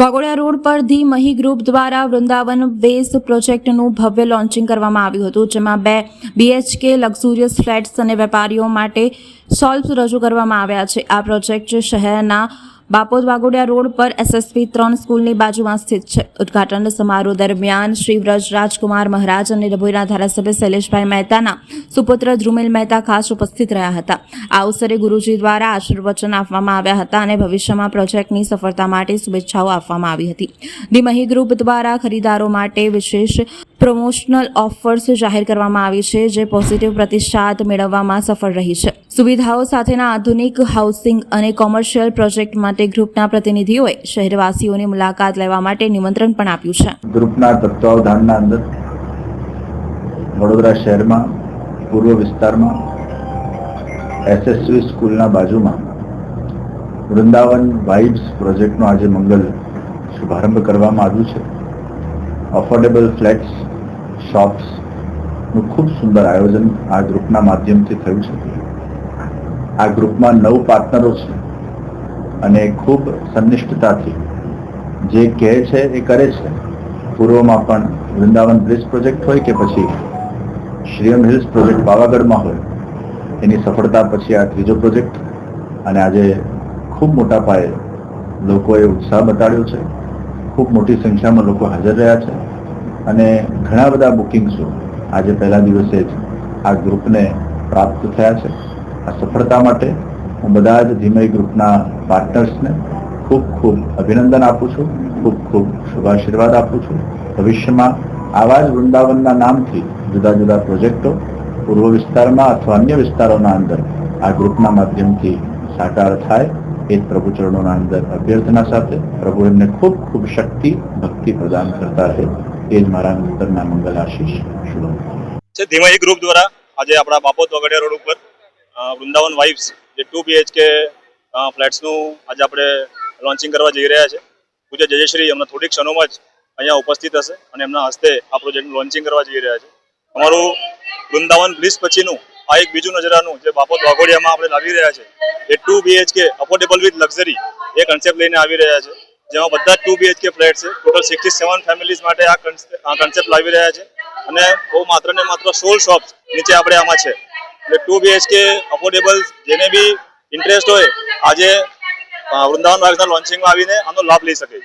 Waghodia road પર the Mahi group દ્વારા વૃંદાવન વેસ પ્રોજેક્ટનું ભવ્ય લોન્ચિંગ કરવામાં આવ્યું હતું, જેમાં બે બીએચકે લક્ઝુરિયસ ફ્લેટ્સ અને વેપારીઓ માટે સોલ્વ્સ રજૂ કરવામાં આવ્યા છે. આ પ્રોજેક્ટ શહેરના બાપોદ વાઘોડિયા રોડ પર એસએસપી ત્રણ સ્કૂલની બાજુમાં સ્થિત છે. ઉદ્ઘાટન સમારોહ દરમિયાન શ્રી વ્રજ રાજકુમાર મહારાજ અને ડભોઈના ધારાસભ્ય શૈલેષભાઈ મહેતાના સુપુત્ર ધ્રુમિલ મહેતા ખાસ ઉપસ્થિત રહ્યા હતા. આ અવસરે ગુરુજી દ્વારા આશીર્વચન આપવામાં આવ્યા હતા અને ભવિષ્યમાં પ્રોજેક્ટની સફળતા માટે શુભેચ્છાઓ આપવામાં આવી હતી. ધીમહી ગ્રુપ દ્વારા ખરીદારો માટે વિશેષ પ્રમોશનલ ઓફર્સ જાહેર કરવામાં આવી છે, જે પોઝિટિવ પ્રતિસાદ મેળવવામાં સફળ રહી છે. સુવિધાઓ સાથેના આધુનિક હાઉસિંગ અને કોમર્શિયલ પ્રોજેક્ટ માટે ગ્રુપના પ્રતિનિધિઓએ શહેરવાસીઓની મુલાકાત લેવા માટે નિમંત્રણ પણ આપ્યું છે. ગ્રુપના તત્વાવધાનના અંદર વડોદરા શહેરમાં, પૂર્વ વિસ્તારમાં, એસએસવી સ્કૂલના બાજુમાં વૃંદાવન વાઇબ્સ પ્રોજેક્ટનો આજે મંગલ શુભારંભ કરવામાં આવ્યું છે. અફોર્ડેબલ ફ્લેટ્સ શોપ્સનું ખૂબ સુંદર આયોજન આ ગ્રુપના માધ્યમથી થયું છે. આ ગ્રુપમાં નવ પાર્ટનરો છે અને ખૂબ સંનિષ્ઠતાથી. જે કહે છે એ કરે છે. પૂર્વમાં પણ વૃંદાવન બ્રિજ પ્રોજેક્ટ હોય કે પછી શ્રીયમ હિલ્સ પ્રોજેક્ટ પાવાગઢમાં હોય, એની સફળતા પછી આ ત્રીજો પ્રોજેક્ટ. અને આજે ખૂબ મોટા પાયે લોકોએ ઉત્સાહ બતાડ્યો છે. ખૂબ મોટી સંખ્યામાં લોકો હાજર રહ્યા છે. અને ઘણા બધા બુકિંગ્સો આજે પહેલા દિવસે જ આ ગ્રુપને પ્રાપ્ત થયા છે. આ સફળતા માટે બધા જ ધીમય ગ્રુપના પાર્ટનર્સને ખૂબ ખૂબ અભિનંદન આપું છું, ખૂબ ખૂબ શુભાશીર્વાદ આપું છું. ભવિષ્યમાં આવા જ વૃંદાવનના નામથી જુદા જુદા પ્રોજેક્ટો પૂર્વ વિસ્તારમાં અથવા અન્ય વિસ્તારોના અંદર આ ગ્રુપના માધ્યમથી સાકાર થાય એ પ્રભુ ચરણોના અંદર અભ્યર્થના સાથે પ્રભુ એમને ખૂબ ખૂબ શક્તિ, ભક્તિ પ્રદાન કરતા રહે એ જ મારા અંતરના મંગલ આશીષ. શુભમ. ધીમા ગ્રુપ દ્વારા આજે આપણા બાપો વગડિયા રોડ ઉપર વૃંદાવન વાઇબ્સ જે ટુ બીએચકે ફ્લેટ્સનું આજે આપણે લોન્ચિંગ કરવા જઈ રહ્યા છે. પૂજ્ય જયશ્રી અમને થોડીક ક્ષણોમાં જ અહીંયા ઉપસ્થિત હશે અને એમના હસ્તે આ પ્રોજેક્ટનું લોન્ચિંગ કરવા જઈ રહ્યા છે. અમારું વૃંદાવન બ્લિસ પછીનું આ એક બીજું નજરાનું જે બાપત વાઘોડિયામાં આપણે લાવી રહ્યા છે, એ two BHK affordable with luxury A concept લઈને આવી રહ્યા છે. જેમાં બધા ટુ બીએચકે ફ્લેટ છે. ટોટલ સિક્સટી સેવન ફેમિલીઝ માટે આ કન્સેપ્ટ લાવી રહ્યા છે. અને બહુ માત્ર ને માત્ર સોળ શોપ્સ નીચે આપણે આમાં છે. એટલે ટુ બીએચકે અફોર્ડેબલ જેને બી ઇન્ટરેસ્ટ હોય, આજે વૃંદાવન બાગના લોન્ચિંગમાં આવીને આનો લાભ લઈ શકે